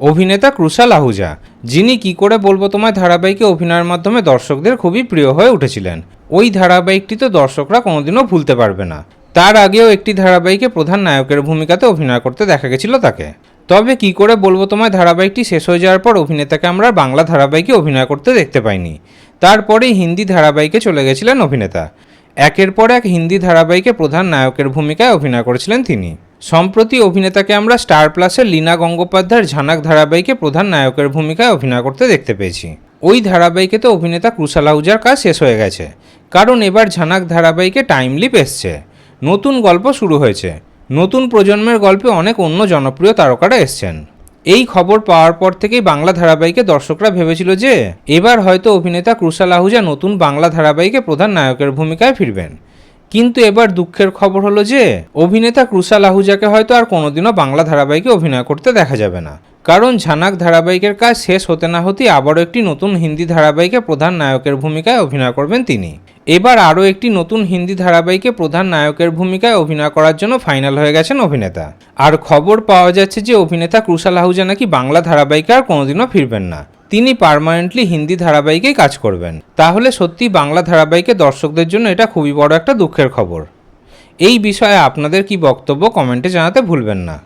অভিনেতা ক্রুশাল আহুজা যিনি কি করে বলব তোমায় ধারাবাহিকে অভিনয়ের মাধ্যমে দর্শকদের খুবই প্রিয় হয়ে উঠেছিলেন। ওই ধারাবাহিকটি তো দর্শকরা কোনোদিনও ভুলতে পারবে না। তার আগেও একটি ধারাবাহিকে প্রধান নায়কের ভূমিকাতে অভিনয় করতে দেখা গেছিল তাকে। তবে কি করে বলব তোমায় ধারাবাহিকটি শেষ হয়ে যাওয়ার পর অভিনেতাকে আমরা বাংলা ধারাবাহিকে অভিনয় করতে দেখতে পাইনি। তারপরেই হিন্দি ধারাবাহিকে চলে গেছিলেন অভিনেতা। একের পর এক হিন্দি ধারাবাহিকে প্রধান নায়কের ভূমিকায় অভিনয় করেছিলেন তিনি। সম্প্রতি অভিনেতাকে আমরা স্টার প্লাসের লীনা গঙ্গোপাধ্যায়ের ঝানাক ধারাবাহিকে প্রধান নায়কের ভূমিকায় অভিনয় করতে দেখতে পেয়েছি। ওই ধারাবাহিকে তো অভিনেতা ক্রুশাল কাজ শেষ হয়ে গেছে। কারণ এবার ঝানাক ধারাবাহিকে টাইম লিপ এসছে। নতুন গল্প শুরু হয়েছে। নতুন প্রজন্মের গল্পে অনেক অন্য জনপ্রিয় তারকারা এসছেন। এই খবর পাওয়ার পর থেকেই বাংলা ধারাবাহিকে দর্শকরা ভেবেছিল যে, এবার হয়তো অভিনেতা ক্রুশাল আহুজা নতুন বাংলা ধারাবাহিকে প্রধান নায়কের ভূমিকায় ফিরবেন। কিন্তু এবার দুঃখের খবর হলো যে, অভিনেতা ক্রুশাল আহুজাকে হয়তো আর কোনোদিনও বাংলা ধারাবাহিকে অভিনয় করতে দেখা যাবে না। কারণ ঝানাক ধারাবাহিকের কাজ শেষ হতে না হতেই আবারও একটি নতুন হিন্দি ধারাবাহিকে প্রধান নায়কের ভূমিকায় অভিনয় করবেন তিনি। এবার আরও একটি নতুন হিন্দি ধারাবাহিকে প্রধান নায়কের ভূমিকায় অভিনয় করার জন্য ফাইনাল হয়ে গেছেন অভিনেতা। আর খবর পাওয়া যাচ্ছে যে, অভিনেতা ক্রুশাল আহুজা নাকি বাংলা ধারাবাহিকে আর কোনোদিনও ফিরবেন না। তিনি পারমানেন্টলি হিন্দি ধারাবাহিকেই কাজ করবেন। তাহলে সত্যি বাংলা ধারাবাহিকে দর্শকদের জন্য এটা খুবই বড় একটা দুঃখের খবর। এই বিষয়ে আপনাদের কি বক্তব্য কমেন্টে জানাতে ভুলবেন না।